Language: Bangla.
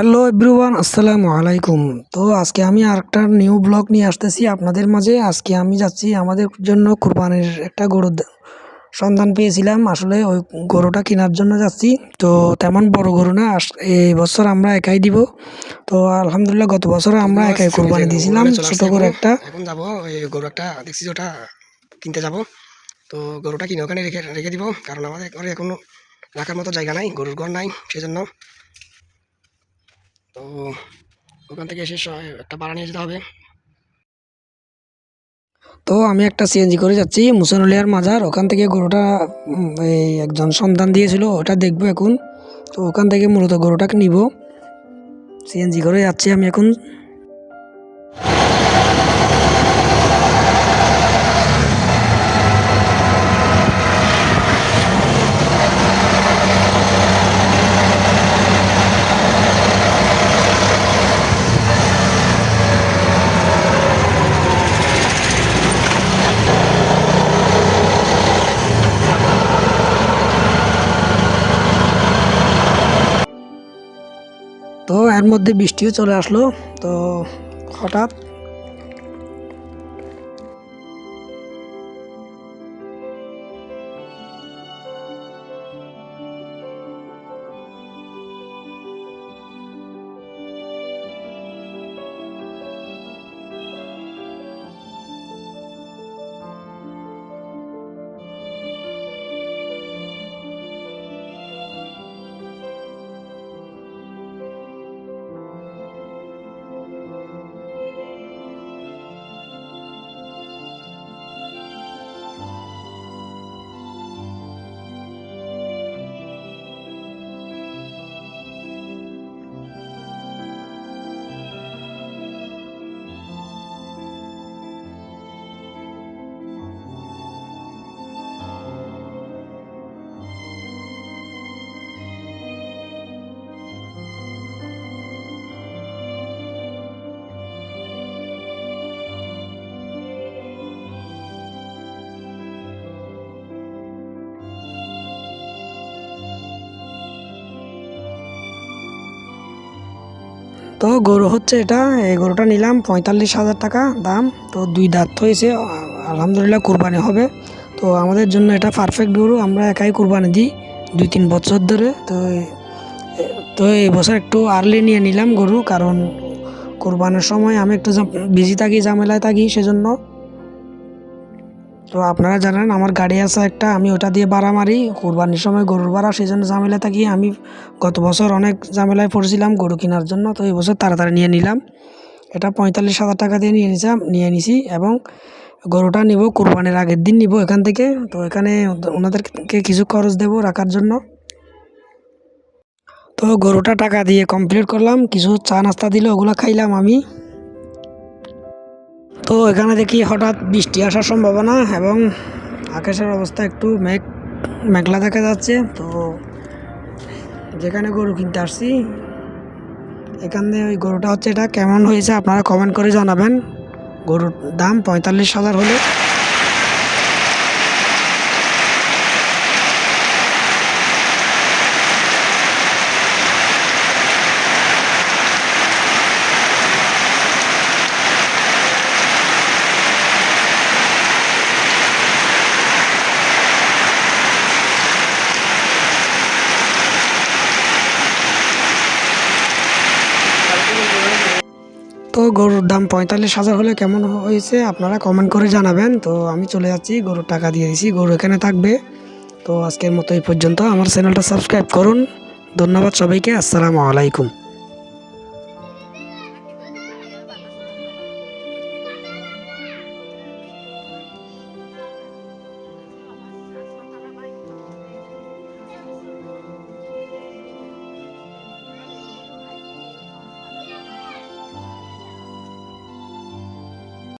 হ্যালো এভরিওয়ান আসসালামু আলাইকুম। তো আজকে আমি আরেকটা নিউ ব্লগ নিয়ে আসতেছি আপনাদের মাঝে। আজকে আমি যাচ্ছি আমাদের জন্য কুরবানির একটা গরুর সন্ধান পেয়েছিলাম। আসলে ওই গরুটা কেনার জন্য যাচ্ছি। তো তেমন বড় গরু না। এই বছর আমরা একাই দিব। তো আলহামদুলিল্লাহ গত বছর আমরা একাই কুরবানি দিয়েছিলাম। ছোট করে একটা। এখন যাব ওই গরু একটা দেখছি ওটা কিনতে যাব। তো গরুটা কিনে ওখানে রেখে রেখে দিব। কারণ আমাদের ঘরে এখনও রাখার মতো জায়গা নাই গরুর ঘর নাই সেজন্য তো ওখান থেকে এসে একটা ভাড়া নিয়ে যেতে হবে। তো আমি একটা সিএনজি করে যাচ্ছি মুসানুলিয়ার মাজার। ওখান থেকে গরুটা এই একজন সন্ধান দিয়েছিল, ওটা দেখব এখন। তো ওখান থেকে মূলত গরুটাকে নিব। সিএনজি করে যাচ্ছি আমি এখন তো মধ্যে বৃষ্টিও চলে আসলো। তো হঠাৎ তো গরু হচ্ছে এটা, এই গরুটা নিলাম পঁয়তাল্লিশ হাজার টাকা দাম। তো দুই দাঁত হয়েছে, আলহামদুলিল্লাহ কুরবানি হবে। তো আমাদের জন্য এটা পারফেক্ট গরু, আমরা একাই কুরবানি দিই দুই তিন বছর ধরে। তো তো এই বছর একটু আর্লি নিয়ে নিলাম গরু, কারণ কোরবানের সময় আমি একটু বিজি থাকি, ঝামেলায় থাকি, সেজন্য তো আপনারা জানেন, আমার গাড়ি আছে একটা, আমি ওটা দিয়ে ভাড়া মারি। কোরবানির সময় গরুর ভাড়া, সেই জন্য ঝামেলা থাকি। আমি গত বছর অনেক ঝামেলায় পড়েছিলাম গরু কেনার জন্য, তো এই বছর তাড়াতাড়ি নিয়ে নিলাম। এটা পঁয়তাল্লিশ হাজার টাকা দিয়ে নিয়ে নিলাম নিয়ে নিছি এবং গরুটা নিব, কোরবানির আগের দিন নিব এখান থেকে। তো এখানে ওনাদেরকে কিছু খরচ দেবো রাখার জন্য। তো গরুটা টাকা দিয়ে কমপ্লিট করলাম, কিছু চা নাস্তা দিলে, ওগুলো খাইলাম আমি। তো এখানে দেখি হঠাৎ বৃষ্টি আসার সম্ভাবনা এবং আকাশের অবস্থা একটু মেঘ, মেঘলা দেখা যাচ্ছে। তো যেখানে গরু কিনতে আসছি, এখানে ওই গরুটা হচ্ছে এটা। কেমন হয়েছে আপনারা কমেন্ট করে জানাবেন। গরুর দাম পঁয়তাল্লিশ হাজার হলে। তো গরুর দাম পঁয়তাল্লিশ হাজার হলে কেমন হয়েছে আপনারা কমেন্ট করে জানাবেন। তো আমি চলে যাচ্ছি, গরুর টাকা দিয়ে দিছি গরু এখানে থাকবে। তো আজকের মতো এই পর্যন্ত, আমার চ্যানেলটা সাবস্ক্রাইব করুন। ধন্যবাদ সবাইকে, আসসালামু আলাইকুম।